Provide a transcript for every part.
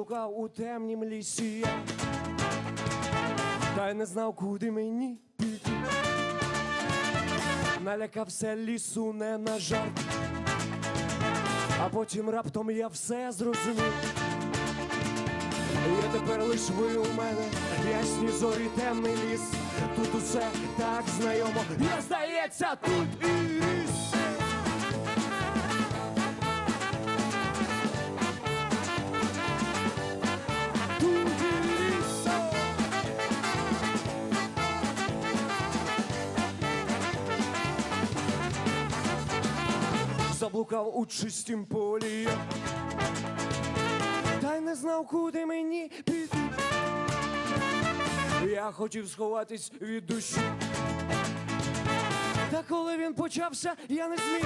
заблукав у темнім лісі. я. Та й не знав, куди мені піти. Налякався лісу не на жарт. А потім раптом я все зрозумів. Я тепер лиш ви у мене, ясні зорі, темний ліс. Тут усе так знайомо. Я здається, тут і ріс. Заблукав у чистім полі. Та й не знав, куди мені піти. Я хотів сховатись від душі. Та коли він почався, я не зміг.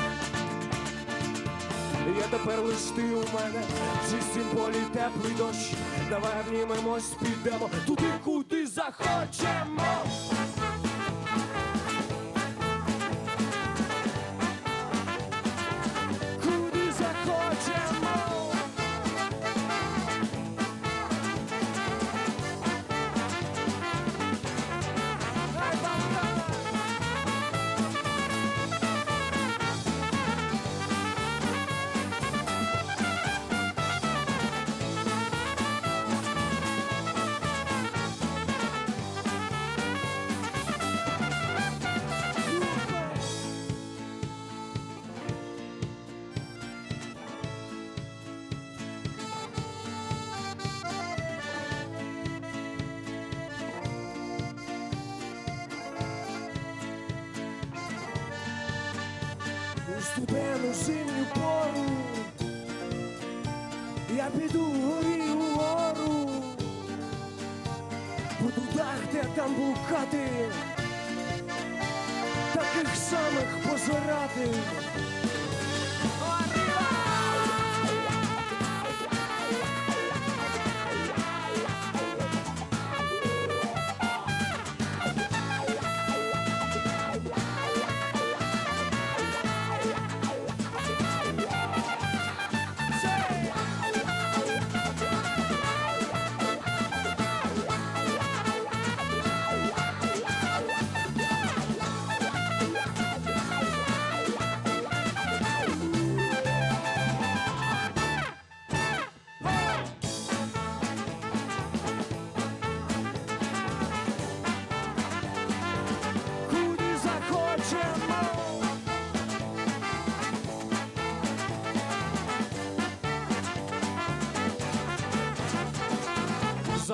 Я тепер лиш ти у мене, в чистім полі теплий дощ. Давай обнімемось, підемо туди, куди захочемо. Студену зимню пору я піду горі угору, буду де там блукати, таких самих позирати.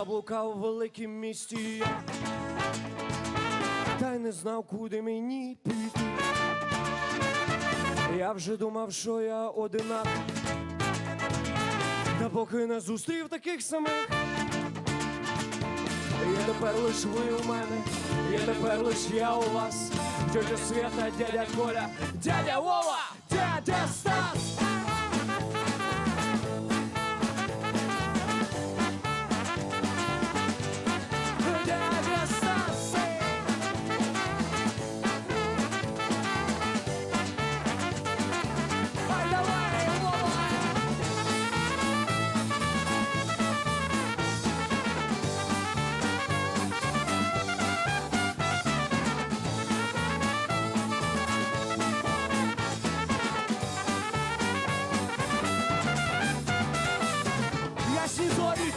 Заблукав в великім місті, та й не знав, куди мені піти. Я вже думав, що я одинак, та поки не зустрів таких самих. Я тепер лиш ви у мене, я тепер лиш я у вас. Тетя Света, дядя Коля, дядя Вова, дядя Стас.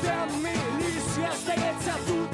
Темний ліс, я здається, тут